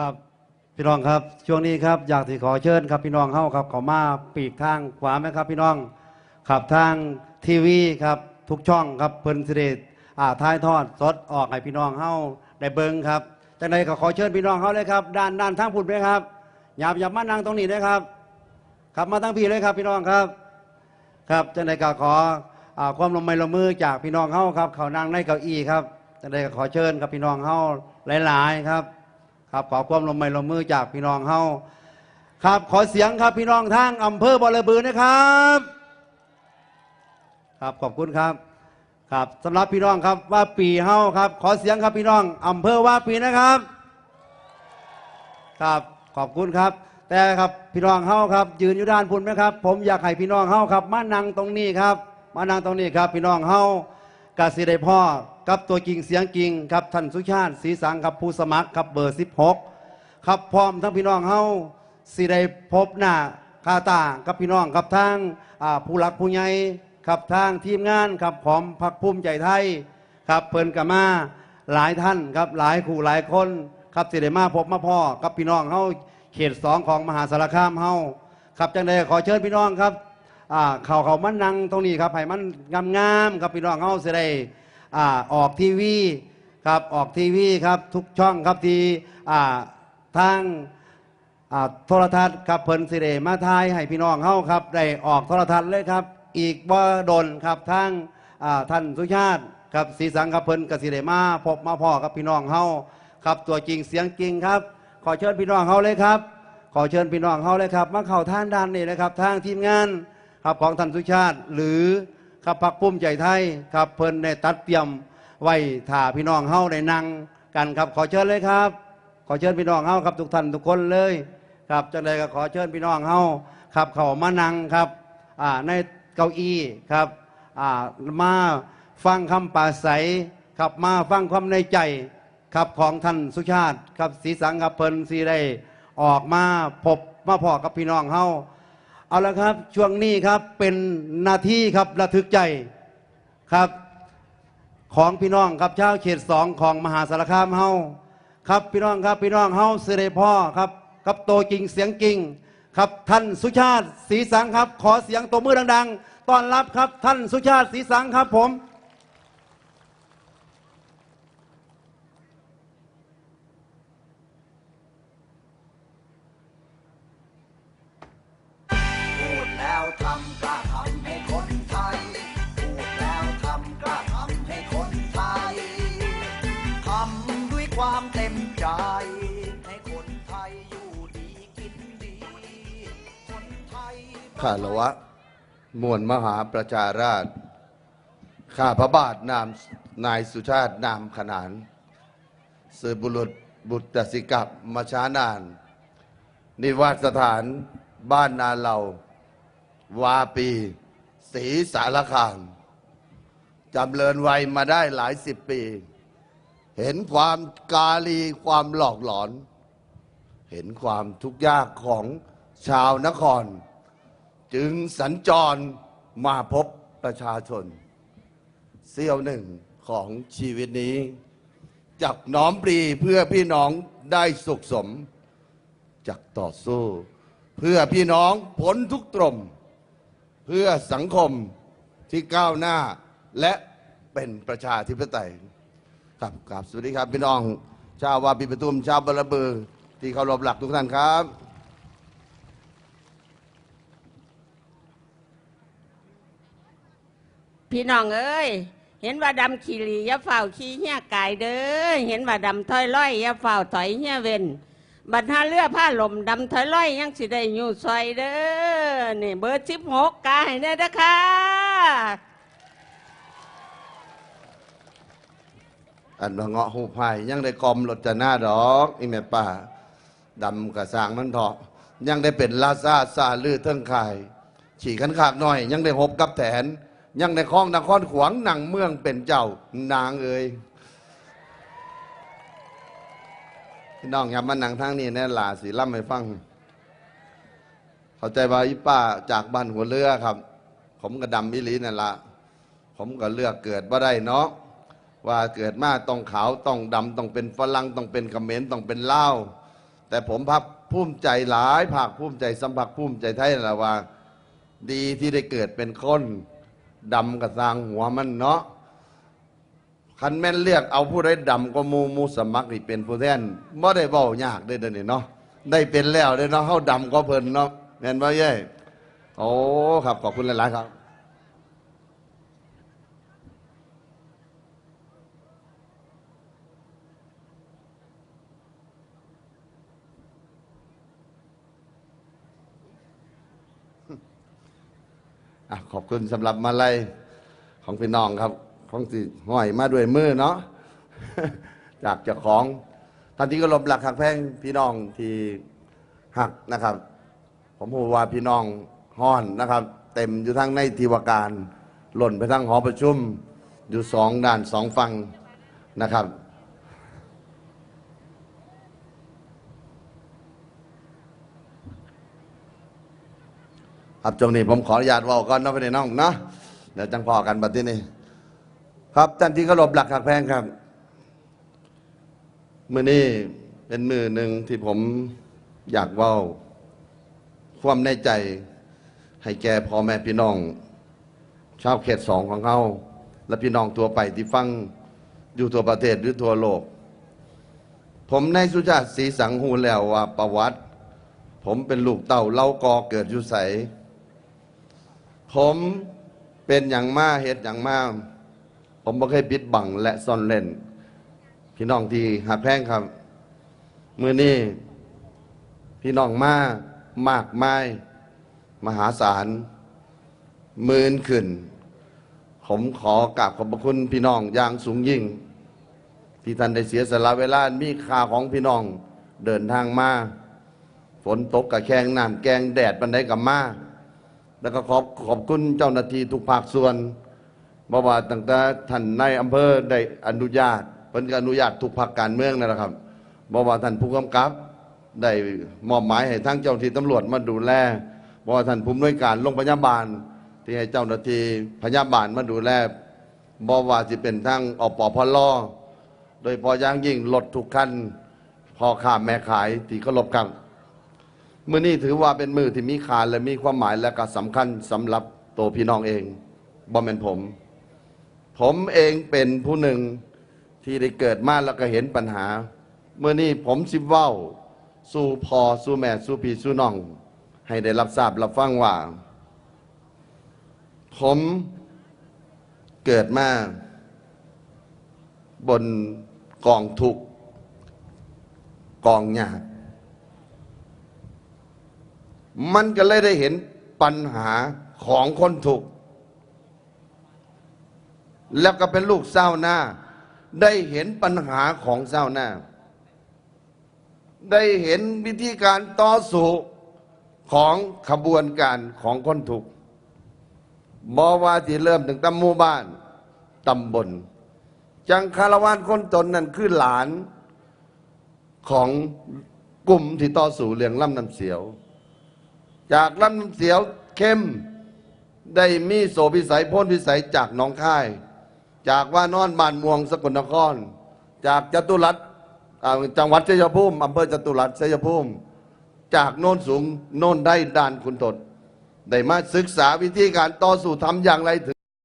ครับ พี่น้องครับ ช่วงนี้ครับอยากที่ขอเชิญครับพี่น้องเฮาครับขามาปีกทางขวาไหมครับ พี่น้องขับทางทีวีครับทุกช่องครับเพิ่นสิเดอ่าท้ายทอดสดออกให้พี่น้องเฮาได้เบิ่งครับจังใดก็ขอเชิญพี่น้องเฮาเลยครับ ด้านด้านทางพุ่นไหมครับอย่าอย่ามานั่งตรงนี้นะครับครับมาทั้งพี่เลยครับพี่น้องครับ ครับจังใดก็ขอความลงไม้ลงมือจากพี่น้องเฮาครับ เขานั่งในเก้าอี้ครับจังใดก็ขอเชิญครับพี่น้องเฮาหลาย ๆ ครับ ครับ ขอความลงไม้ลงมือจากพี่น้องเฮาครับ ขอเสียงครับพี่น้องทางอำเภอบอระบือนะครับ ครับขอบคุณครับ ครับสำหรับพี่น้องครับว่าปีเฮาครับ ขอเสียงครับพี่น้องอำเภอว่าปีนะครับ ครับขอบคุณครับ แต่ครับพี่น้องเฮาครับ ยืนอยู่ด้านพุ่นไหมครับ ผมอยากให้พี่น้องเฮาครับ มานั่งตรงนี้ครับ มานั่งตรงนี้ครับ พี่น้องเฮา กาสิได้พ่อกับตัวจริงเสียงจริงครับท่านสุชาติศรีสังครับผู้สมัครครับเบอร์ 16 ครับพร้อมทั้งพี่น้องเฮาสิได้พบหน้าคาตากับพี่น้องครับทางผู้หลักผู้ใหญ่ครับทางทีมงานครับของพรรคภูมิใจไทยครับเพิ่นกมาหลายท่านครับหลายคู่หลายคนครับสิได้มาพบมาพ่อกับพี่น้องเฮาเขตสองของมหาสารคามเฮาครับจังใดขอเชิญพี่น้องครับ อ่าเขาเขามันนั่งตรงนี้ครับให้มันงามๆครับพี่น้องเฮาสิได้อ่าออกทีวีครับออกทีวีครับทุกช่องครับที่อ่าทางอ่าโทรทัศน์ครับเพิ่นสิเดมาทายให้พี่น้องเฮาครับได้ออกโทรทัศน์เลยครับ อีกบ่าดนครับทางอ่าท่านสุชาติครับสีสังครับเพิ่นกสิเดมาพบมาพ่อกับพี่น้องเฮาครับตัวจริงเสียงจริงครับ ขอเชิญพี่น้องเฮาเลยครับ ขอเชิญพี่น้องเฮาเลยครับ มาเข้าท่านด้านนี้นะครับทางทีมงาน ครับของท่านสุชาติ หรือครับพักปุ้มใจไทยครับเพิ่นได้ตัดเตรียมไว้ถ่าพี่น้องเฮาได้นั่งกันครับขอเชิญเลยครับ ขอเชิญพี่น้องเฮาครับทุกท่านทุกคนเลยครับจังใดก็ขอเชิญพี่น้องเฮาครับเขามานั่งครับอ่าในเก้าอี้ครับอ่ามาฟังคำปราศัยครับมาฟังความในใจครับของท่านสุชาติครับศรีสังครับเพิ่นสีได้ออกมาพบมาพอกับพี่น้องเฮา เอาละครับช่วงนี้ครับเป็นนาทีครับระทึกใจครับ ของพี่น้องครับชาวเขตสองของมหาสารคามเฮาครับพี่น้องครับพี่น้องเฮาเสด็จพ่อครับครับโตจริงเสียงจริงครับท่านสุชาติศรีสังครับ ขอเสียงตัวมือดัง ๆต้อนรับครับท่านสุชาติศรีสังครับผม ยข้าลวะ มวลมหาประชาราช ข้าพระบาทนามนายสุชาตินามขนาน สืบบุรุษบุตรสิกับมาช้านาน นิวาสสถานบ้านนาเหล่า วาปีศรีสารคามจำเริญวัยมาได้หลายสิบปี เห็นความกาลีความหลอกหลอน เห็นความทุกข์ยากของชาวนคร จึงสัญจรมาพบประชาชน เสี้ยวหนึ่งของชีวิตนี้จักน้อมปรีเพื่อพี่น้องได้สุขสมจักต่อสู้ เพื่อพี่น้องพ้นทุกตรม เพื่อสังคมที่ก้าวหน้าและเป็นประชาธิปไตยครับครับสวัสดีครับพี่น้อง ชาววาปีปทุมชาวบรบือ ที่เคารพหลักทุกท่านครับ พี่น้องเอ้ย เห็นว่าดำขี่หลีอย่าเฝ้าขี่เหี้ยกายเด้อ เห็นว่าดำถอยร้อยอย่าเฝ้าถอยเหี้ยเวนบัดหาเรือผ้าลมดำถอยร้อยยังสิได้อยู่ซอยเด้อ นี่เบอร์สิบหกกายเนี่ยนะคะอันว่าเงาะหูพายยังได้กลมรถจะหน้าดอกอีแม่ป่าดำกระสางมันเถาะยังได้เป็นลาซาซาลือเทิงคาย ฉี่ขันขากหน่อย ยังได้หบกับแถน ยังได้คลองนครขวางนังเมืองเป็นเจ้านางเอ่ยพี่น้องครับมานังทางนี้แน่หลาสีล่ำให้ฟัง เข้าใจว่าอีป้าจากบ้านหัวเรือครับ ผมก็ดำมิลีนั่นละผมก็เลือกเกิดว่ได้เนาะว่าเกิดมาต้องขาวต้องดำต้องเป็นฝรั่งต้องเป็นเขมรต้องเป็นเลาแต่ผมพักภูมิใจหลายภาคภูมิใจสัมผัสภูมิใจไทยนั่นละว่า ดีที่ได้เกิดเป็นคน ดำกับสร้างหัวมันเนาะคันแม่นเรียกเอาผู้ใดดำก็มูมูสมัครนี่เป็นผู้แทนไม่ได้เบ้ายากได้เด้อนี่เนาะได้เป็นแล้วเด้อเนาะเฮาดำก็เพิ่นเนาะแม่นบ่เย้โอ้ครับขอบคุณหลายๆครับ ขอบคุณสำหรับมาลัยของพี่น้องครับ ของสิห้อยมาด้วยมือเนาะจากเจ้าของท่านที่ก็ลบหลักหักแพงพี่น้องที่หักนะครับ ผมพูดว่าพี่น้องห้อนนะครับ เต็มอยู่ทั้งในทีวการ หล่นไปทั้งหอประชุม อยู่สองด้านสองฝั่งนะครับ ครับช่วงนี้ผมขออนุญาตว่าก่อนเนาะพี่น้องเนาะเดี๋ยวจังพอกันบัดนี่ครับท่านที่เคารพหลักหักแพงครับมือนี้เป็นมือหนึ่งที่ผมอยากว่าความในใจ ให้แก่พ่อแม่พี่น้อง ชาวเขตสองของเขาและพี่น้องตัวไปที่ฟังอยู่ทั่วประเทศหรือทั่วโลก ผมในายสุชาติศรีสังหูแล้วว่าประวัติ ผมเป็นลูกเต่าเล่ากอเกิดอยู่ใส ผมเป็นอย่างมาเหตุอย่างมา ผมไม่เคยปิดบังและซ่อนเล่น พี่น้องที่หักแพงครับ มือนี้พี่น้องมามากมาย มหาศาลหมื่นขึ้น ผมขอกราบขอบพระคุณพี่น้องอย่างสูงยิ่ง ที่ท่านได้เสียสละเวลา มีค่าของพี่น้องเดินทางมา ฝนตกกับแข้งน้ำแกงแดดบันไดกับมา แล้วก็ขอบขอบคุณเจ้าหน้าที่ทุกภาคส่วนบ่ว่าตั้งแต่ท่านนายอำเภอได้อนุญาตเพิ่นก็อนุญาตทุกภาคการเมืองนั่นแหละครับบ่ว่าท่านผู้กำกับ ได้มอบหมายให้ทั้งเจ้าหน้าที่ตำรวจมาดูแลบ่ว่าท่านผู้อำนวยการโรงพยาบาล ที่ให้เจ้าหน้าที่พยาบาลมาดูแลบ่ว่าสิเป็นทั้งอปพลโดยพอย่างยิ่งรถทุกคันพ่อค้าแม่ขายที่เคารพครับ มือนี้ถือว่าเป็นมือที่มีค่าและมีความหมายและก็สำคัญสำหรับตัวพี่น้องเองบ่แม่นผม ผมเองเป็นผู้หนึ่งที่ได้เกิดมาแล้วก็เห็นปัญหา เมื่อนี้ผมสิเว้าสู่พอสู่แม่สู่พี่สู่น้อง ให้ได้รับทราบรับฟังว่า ผมเกิดมาบนกองทุกกองยาก มันก็เลยได้เห็นปัญหาของคนถูก แล้วก็เป็นลูกเศร้าหน้า ได้เห็นปัญหาของเศร้าหน้า ได้เห็นวิธีการต่อสู้ของขบวนการของคนถูกบอว่าที่เริ่มถึงตำหมู่บ้านตำบล จังคารวานคนตนนั่นคือหลานของกลุ่มที่ต่อสู้เรื่องล่ำน้ำเสียว จากลำน้ำเสียวเข้ม ได้มีโสพิสัยพ้นพิสัยจากหนองค่าย จากว่านอนบานม่วงสกลนคร จากจตุรัสจังหวัดชัยภูมิอำเภอจตุรัสชัยภูมิ จากโน่นสูงโน่นได้ด่านคุณตดได้มาศึกษาวิธีการต่อสู้ทำอย่างไรถึง